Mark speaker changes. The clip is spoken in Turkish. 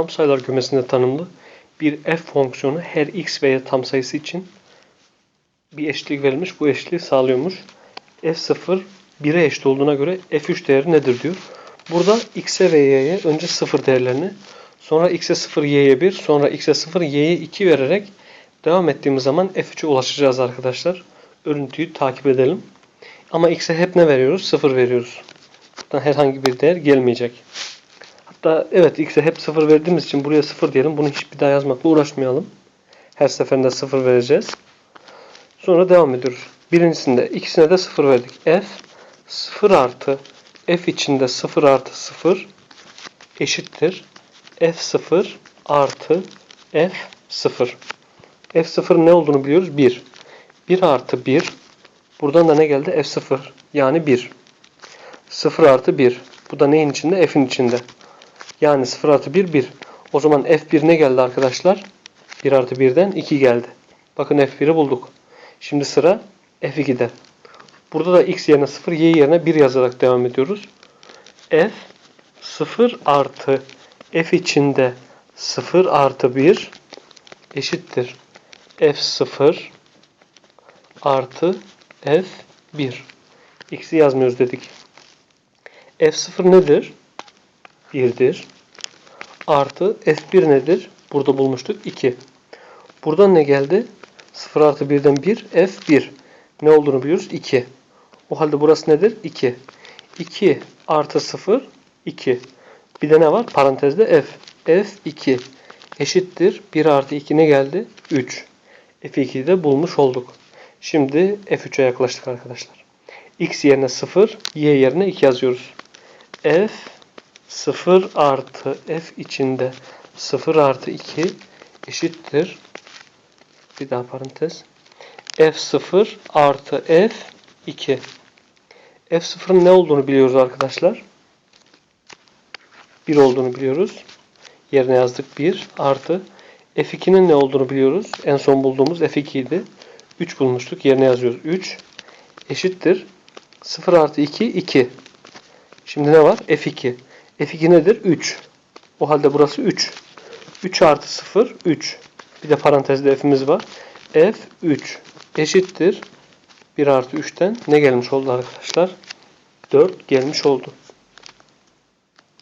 Speaker 1: Tam sayılar kümesinde tanımlı bir f fonksiyonu her x ve y tam sayısı için bir eşitlik verilmiş. Bu eşitliği sağlıyormuş. f0 1'e eşit olduğuna göre f3 değeri nedir diyor. Burada x'e ve y'ye önce 0 değerlerini sonra x'e 0 y'ye 1 sonra x'e 0 y'ye 2 vererek devam ettiğimiz zaman f3'e ulaşacağız arkadaşlar. Örüntüyü takip edelim. Ama x'e hep ne veriyoruz? 0 veriyoruz. Herhangi bir değer gelmeyecek. Hatta evet x'e hep 0 verdiğimiz için buraya 0 diyelim. Bunu hiçbir daha yazmakla uğraşmayalım. Her seferinde 0 vereceğiz. Sonra devam ediyoruz. Birincisinde ikisine de 0 verdik. f 0 artı f içinde 0 artı 0 eşittir. f0 artı f0. f0 ne olduğunu biliyoruz? 1. 1 artı 1. Buradan da ne geldi? f0. Yani 1. 0 artı 1. Bu da neyin içinde? F'in içinde. Yani 0 artı 1 1. O zaman F1 ne geldi arkadaşlar? 1 artı 1'den 2 geldi. Bakın F1'i bulduk. Şimdi sıra F2'de. Burada da x yerine 0, y yerine 1 yazarak devam ediyoruz. F 0 artı F içinde 0 artı 1 eşittir. F0 artı F1. X'i yazmıyoruz dedik. F0 nedir? 1'dir. Artı F1 nedir? Burada bulmuştuk 2. Buradan ne geldi? 0 artı 1'den 1 F1. Ne olduğunu biliyoruz? 2. O halde burası nedir? 2. 2 artı 0 2. Bir de ne var? Parantezde F. F2 eşittir. 1 artı 2 ne geldi? 3. F2'yi de bulmuş olduk. Şimdi F3'e yaklaştık arkadaşlar. X yerine 0, Y yerine 2 yazıyoruz. F 0 artı f içinde 0 artı 2 eşittir. Bir daha parantez. f0 artı f2. f0'ın ne olduğunu biliyoruz arkadaşlar. 1 olduğunu biliyoruz. Yerine yazdık 1 artı f2'nin ne olduğunu biliyoruz. En son bulduğumuz f2 idi. 3 bulmuştuk. Yerine yazıyoruz 3 eşittir. 0 artı 2 2. Şimdi ne var? f2. F2 nedir? 3. O halde burası 3. 3 artı 0 3. Bir de parantezde f'imiz var. F3 eşittir. 1 artı 3'ten ne gelmiş oldu arkadaşlar? 4 gelmiş oldu.